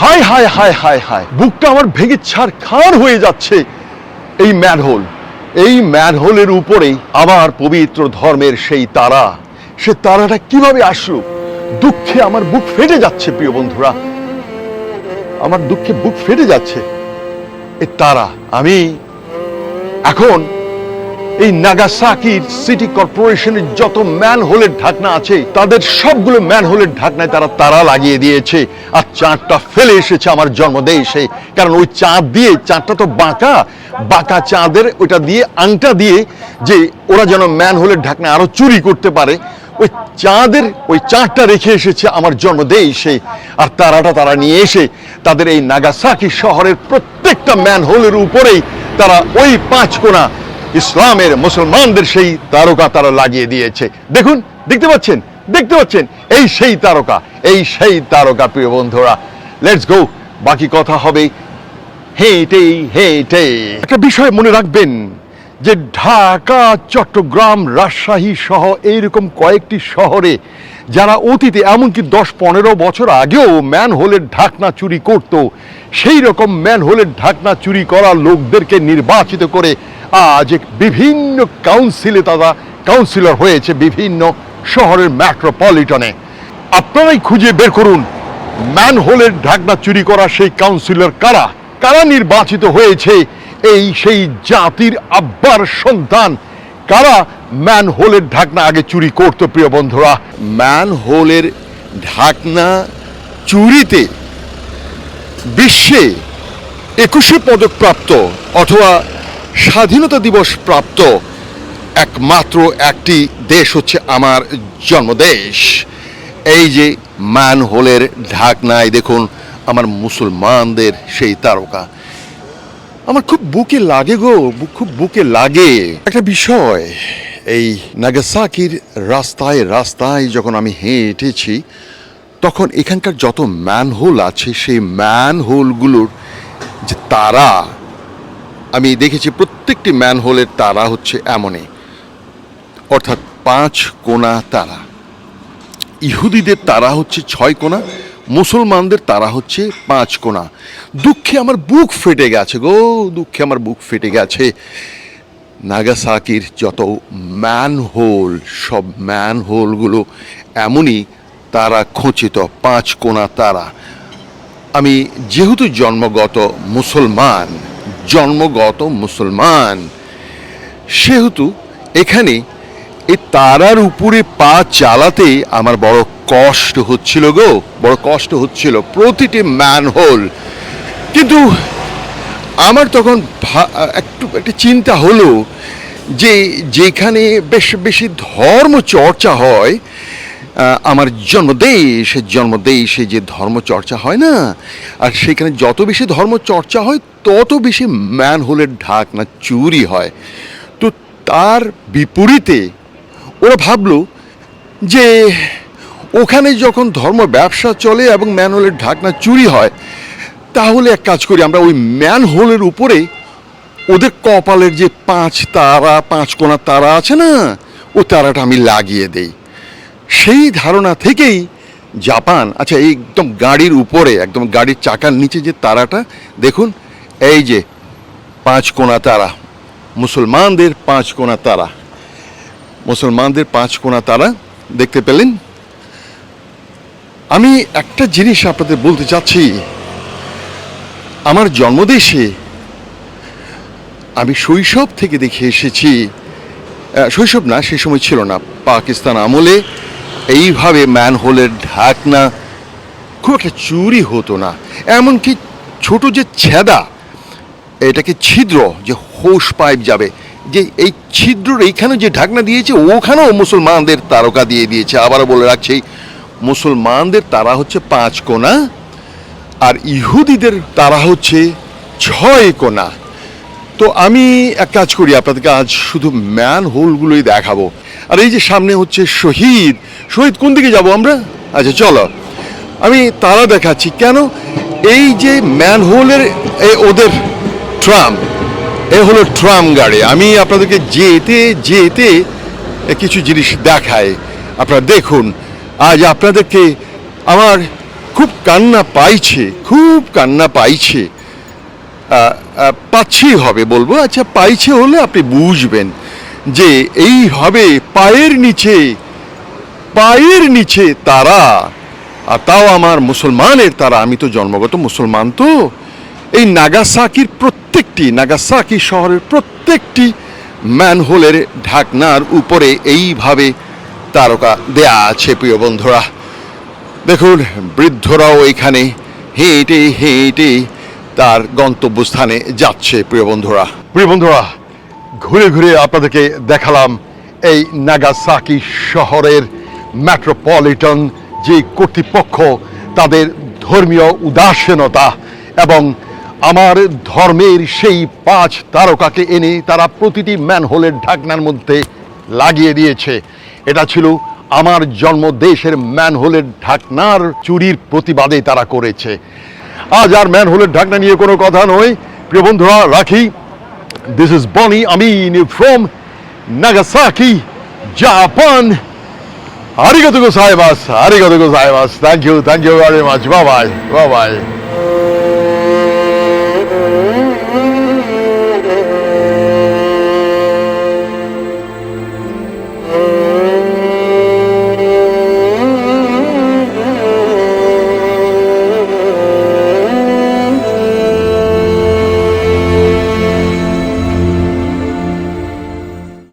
হায় হায় হায় হায় হায়। বুকটা আমার ভেঙে ছাড় খাড় হয়ে যাচ্ছে। এই ম্যানহোল, এই ম্যানহোলের উপরেই আমার পবিত্র ধর্মের সেই তারা। সে তারাটা কীভাবে আসলো? দুঃখে আমার বুক ফেটে যাচ্ছে, প্রিয় বন্ধুরা। আমার দুঃখে বুক ফেটে যাচ্ছে। এ তারা, আমি এখন এই নাগাসাকির সিটি কর্পোরেশনের যত ম্যান হোলের ঢাকনা আছে, তাদের সবগুলো ম্যান হোলের ঢাকনায় তারা তারা লাগিয়ে দিয়েছে। আর চাঁদটা ফেলে এসেছে আমার জন্মদেশে। কারণ ওই চাঁদ দিয়ে, চাঁদটা তো বাঁকা। বাঁকা চাঁদের ওইটা দিয়ে, আংটা দিয়ে যে ওরা যেন ম্যান হোলের ঢাকনা আরও চুরি করতে পারে, ওই চাঁদের, ওই চাঁদটা রেখে এসেছে আমার জন্মদেশে। আর তারাটা তারা নিয়ে এসে তাদের এই নাগাসাকি শহরের প্রত্যেকটা ম্যান হোলের উপরেই তারা ওই পাঁচ কোনা ইসলামের মুসলমানদের সেই তারকা তারা লাগিয়ে দিয়েছে। দেখুন, দেখতে পাচ্ছেন? দেখতে পাচ্ছেন? এই সেই তারকা, এই সেই তারকা, প্রিয় বন্ধুরা। লেটস গো বাকি কথা হবে হেঁটে হেঁটে একটা বিষয় মনে রাখবেন যে ঢাকা, চট্টগ্রাম, রাজশাহী সহ এইরকম কয়েকটি শহরে যারা অতীতে এমনকি দশ পনেরো বছর আগেও ম্যান হোলের ঢাকনা চুরি করত, সেই রকম ম্যান হোলের ঢাকনা চুরি করা লোকদেরকে নির্বাচিত করে আজ বিভিন্ন কাউন্সিলে তারা কাউন্সিলর হয়েছে বিভিন্ন শহরের মেট্রোপলিটনে আপনারাই খুঁজে বের করুন ম্যান হোলের ঢাকনা চুরি করা সেই কাউন্সিলর কারা? কারা নির্বাচিত হয়েছে? এই সেই জাতির আব্বার সন্তান কারা? ম্যান হোলের ঢাকনা আগে চুরি করতো, প্রিয় বন্ধুরা। ম্যান হোলের ঢাকনা চুরিতে বিশ্বে একুশে পদক প্রাপ্ত অথবা স্বাধীনতা দিবস প্রাপ্ত একমাত্র একটি দেশ হচ্ছে আমার জন্মদেশ। এই যে ম্যান হোলের ঢাকনায় দেখুন, আমার মুসলমানদের সেই তারকা। আমার খুব বুকে লাগে গো খুব বুকে লাগে। একটা বিষয়, এই নাগাসাকির রাস্তায় রাস্তায় যখন আমি হেঁটেছি, তখন এখানকার যত ম্যানহোল আছে, সেই ম্যানহোলগুলোর যে তারা, আমি দেখেছি প্রত্যেকটি ম্যানহোলের তারা হচ্ছে এমনই। অর্থাৎ পাঁচ কোনা তারা। ইহুদিদের তারা হচ্ছে ছয় কোনা মুসলমানদের তারা হচ্ছে পাঁচ কোনা দুঃখে আমার বুক ফেটে গেছে গো, দুঃখে আমার বুক ফেটে গেছে। নাগাসাকির যত ম্যানহোল, সব ম্যানহোলগুলো এমনই তারা খচিত, পাঁচ কোনা তারা। আমি যেহেতু জন্মগত মুসলমান জন্মগত মুসলমান, সেহেতু এখানে এই তারার উপরে পা চালাতে আমার বড় কষ্ট হচ্ছিল গো, বড় কষ্ট হচ্ছিল প্রতিটি ম্যানহোল কিন্তু আমার তখন একটু একটা চিন্তা হলো যে যেখানে বেশ বেশি ধর্ম চর্চা হয় আমার জন্মদেশ, জন্মদেশে যে ধর্ম চর্চা হয় না, আর সেখানে যত বেশি ধর্ম চর্চা হয়, তত বেশি ম্যানহোলের ঢাকনা চুরি হয়। তো তার বিপরীতে ওরা ভাবলো যে ওখানে যখন ধর্ম ব্যবসা চলে এবং ম্যানহোলের ঢাকনা চুরি হয়, তাহলে এক কাজ করি, আমরা ওই ম্যানহোলের উপরে ওদের কপালের যে পাঁচ তারা, পাঁচ কোনা তারা আছে না, ও তারাটা আমি লাগিয়ে দেই। সেই ধারণা থেকেই জাপান আচ্ছা এই একদম গাড়ির উপরে, একদম গাড়ির চাকার নিচে যে তারাটা, দেখুন, এই যে পাঁচ কোনা তারা, মুসলমানদের পাঁচ কোনা তারা, মুসলমানদের পাঁচ কোনা তারা, দেখতে পেলেন? আমি একটা জিনিস আপনাদের বলতে চাচ্ছি। আমার জন্মদেশে আমি শৈশব থেকে দেখে এসেছি। শৈশব না, সে সময় ছিল না। পাকিস্তান আমলে এইভাবে ম্যানহোলের ঢাকনা খুব একটা চুরি হতো না। এমনকি ছোট যে ছেদা, এটাকে ছিদ্র, যে হোস পাইপ যাবে, যে এই ছিদ্রর এইখানে যে ঢাকনা দিয়েছে, ওখানেও মুসলমানদের তারকা দিয়ে দিয়েছে। আবারও বলে রাখছি মুসলমানদের তারা হচ্ছে পাঁচ কোনা আর ইহুদিদের তারা হচ্ছে ছয় কোনা তো আমি এক কাজ করি, আপনাদেরকে আজ শুধু ম্যান হোলগুলোই দেখাবো। আর এই যে সামনে হচ্ছে শহীদ। শহীদ কোন দিকে যাব আমরা? আচ্ছা চলো। আমি তারা দেখাচ্ছি। কেন? এই যে ম্যান হোলের ওদের ট্রাম, এ হলো ট্রাম গাড়ি। আমি আপনাদেরকে যেতে যেতে কিছু জিনিস দেখাই। আপনারা দেখুন আজ আপনাদেরকে আমার খুব কান্না পাইছে, খুব কান্না পাইছে। পাচ্ছেই হবে বলব আচ্ছা পাইছে হলে আপনি বুঝবেন যে এই হবে পায়ের নিচে পায়ের নিচে তারা, আর তাও আমার মুসলমানের তারা, আমি তো জন্মগত মুসলমান তো। এই নাগাসাকির প্রত্যেকটি, নাগাসাকি শহরের প্রত্যেকটি ম্যানহোলের ঢাকনার উপরে এইভাবে তারকা দেয়া আছে প্রিয় বন্ধুরা। দেখুন, বৃদ্ধরাও এখানে হেঁটে হেঁটে তার গন্তব্যস্থানে যাচ্ছে প্রিয় বন্ধুরা। প্রিয় বন্ধুরা, ঘুরে ঘুরে আপনাদেরকে দেখালাম এই নাগাসাকি শহরের মেট্রোপলিটন যে কর্তৃপক্ষ, তাদের ধর্মীয় উদাসীনতা এবং আমার ধর্মের সেই পাঁচ তারকাকে এনে তারা প্রতিটি ম্যানহোলের ঢাকনার মধ্যে লাগিয়ে দিয়েছে। এটা ছিল আমার জন্মদেশের ম্যানহোলের ঢাকনার চুরির প্রতিবাদে তারা করেছে। আজ আর ম্যানহোলের ঢাকনা নিয়ে কোনো কথা নয়। প্রিয় বন্ধুরা, রাখি। দিস ইজ বনি আমি ফ্রম নাগাসাকি জাপান আরিগাতো গোসাইমাস আরিগাতো গোসাইমাস thank you thank you very much bye bye bye bye